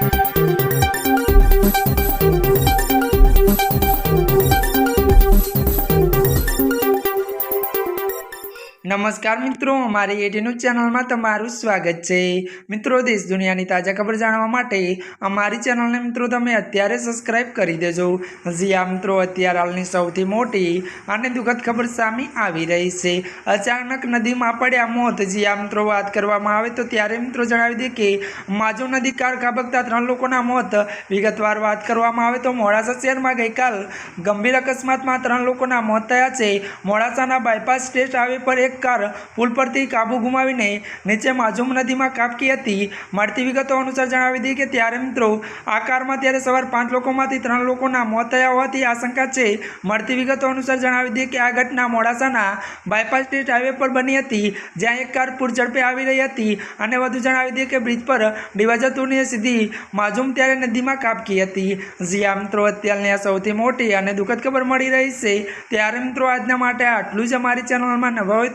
Thank you. નમસ્કાર મિત્રો, અમારી એટીનું ચેનલમાં તમારું સ્વાગત છે. મિત્રો, દેશ દુનિયાની તાજા ખબર જાણવા માટે અમારી ચેનલને મિત્રો તમે અત્યારે સબસ્ક્રાઈબ કરી દેજો. હજી આ મિત્રો, અત્યારે હાલની સૌથી મોટી અને દુઃખદ ખબર સામે આવી રહી છે. અચાનક નદીમાં પડ્યા મોત. જી આ મિત્રો, વાત કરવામાં આવે તો ત્યારે મિત્રો જણાવી દે કે માજો નદી કાર ખાબકતા ત્રણ લોકોના મોત. વિગતવાર વાત કરવામાં આવે તો મોડાસા શહેરમાં ગઈકાલ ગંભીર અકસ્માતમાં ત્રણ લોકોના મોત થયા છે. મોડાસાના બાયપાસ સ્ટેટ આવે પર એક કાર પુલ પરથી કાબુ ગુમાવીને નીચે માજુમ નદીમાં કાપકી હતી. મળતી વિગતો અનુસાર જણાવી દીધી કે ત્યારે મિત્રો, આ કારમાં ત્યારે સવાર પાંચ લોકોમાંથી ત્રણ લોકોના મોત થયા હોવાથી આશંકા છે. મળતી વિગતો અનુસાર જણાવી દઈએ કે આ ઘટના મોડાસાના બાયપાસ સ્ટેટ હાઈવે પર બની હતી, જ્યાં એક કાર પૂર ઝડપે આવી રહી હતી અને વધુ જણાવી દઈએ કે બ્રિજ પર ડિવાજતુની સીધી માજુમ ત્યારે નદીમાં કાપકી હતી. જ્યાં મિત્રો, અત્યારની આ સૌથી મોટી અને દુઃખદ ખબર મળી રહી છે. ત્યારે મિત્રો, આજના માટે આટલું જ. અમારી ચેનલમાં નવા હોય